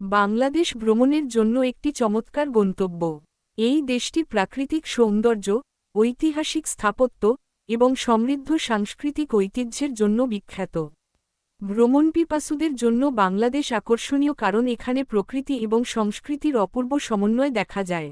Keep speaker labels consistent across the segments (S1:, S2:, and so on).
S1: বাংলাদেশ ভ্রমণের জন্য একটি চমৎকার গন্তব্য। এই দেশটি প্রাকৃতিক সৌন্দর্য, ঐতিহাসিক স্থাপত্য এবং সমৃদ্ধ সাংস্কৃতিক ঐতিহ্যের জন্য বিখ্যাত। ভ্রমণপিপাসুদের জন্য বাংলাদেশ আকর্ষণীয় কারণ এখানে প্রকৃতি এবং সংস্কৃতির অপূর্ব সমন্বয় দেখা যায়।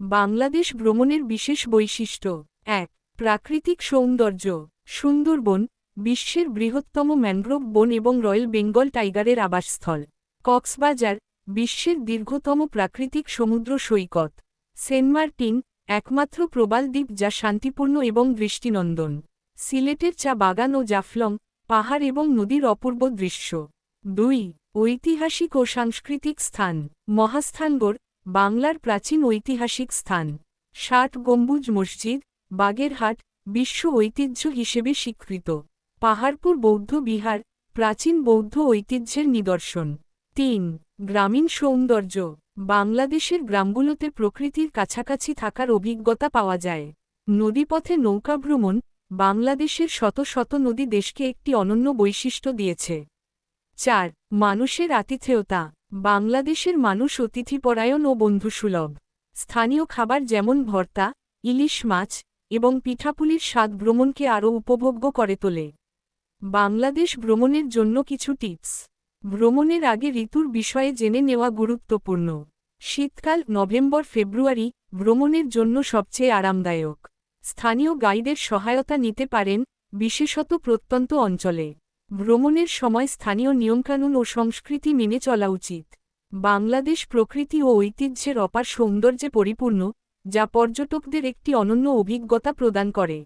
S1: বাংলাদেশ ভ্রমণের বিশেষ বৈশিষ্ট্য, এক, প্রাকৃতিক সৌন্দর্য, সুন্দরবন, বিশ্বের বৃহত্তম ম্যানগ্রোভ বন এবং রয়্যাল বেঙ্গল টাইগারের আবাসস্থল। কক্সবাজার, বিশ্বের দীর্ঘতম প্রাকৃতিক সমুদ্র সৈকত। সেন্ট মার্টিন, একমাত্র প্রবাল দ্বীপ যা শান্তিপূর্ণ এবং দৃষ্টিনন্দন। সিলেটের চা বাগান ও জাফলং, পাহাড় এবং নদীর অপূর্ব দৃশ্য। দুই, ঐতিহাসিক ও সাংস্কৃতিক স্থান। মহাস্থানগড়, বাংলার প্রাচীন ঐতিহাসিক স্থান। ষাট গম্বুজ মসজিদ, বাগেরহাট, বিশ্ব ঐতিহ্য হিসেবে স্বীকৃত। পাহাড়পুর বৌদ্ধ বিহার, প্রাচীন বৌদ্ধ ঐতিহ্যের নিদর্শন। তিন, গ্রামীণ সৌন্দর্য। বাংলাদেশের গ্রামগুলোতে প্রকৃতির কাছাকাছি থাকার অভিজ্ঞতা পাওয়া যায়। নদীপথে নৌকাভ্রমণ বাংলাদেশের শত শত নদী দেশকে একটি অনন্য বৈশিষ্ট্য দিয়েছে। চার, মানুষের আতিথেয়তা। বাংলাদেশের মানুষ অতিথিপরায়ণ ও বন্ধুসুলভ। স্থানীয় খাবার যেমন ভর্তা, ইলিশ মাছ এবং পিঠাপুলির স্বাদ ভ্রমণকে আরও উপভোগ্য করে তোলে। বাংলাদেশ ভ্রমণের জন্য কিছু টিপস। ভ্রমণের আগে ঋতুর বিষয়ে জেনে নেওয়া গুরুত্বপূর্ণ। শীতকাল নভেম্বর ফেব্রুয়ারি ভ্রমণের জন্য সবচেয়ে আরামদায়ক। স্থানীয় গাইডের সহায়তা নিতে পারেন বিশেষত প্রত্যন্ত অঞ্চলে। ভ্রমণের সময় স্থানীয় নিয়মকানুন ও সংস্কৃতি মেনে চলা উচিত। বাংলাদেশ প্রকৃতি ও ঐতিহ্যের অপার সৌন্দর্যে পরিপূর্ণ, যা পর্যটকদের একটি অনন্য অভিজ্ঞতা প্রদান করে।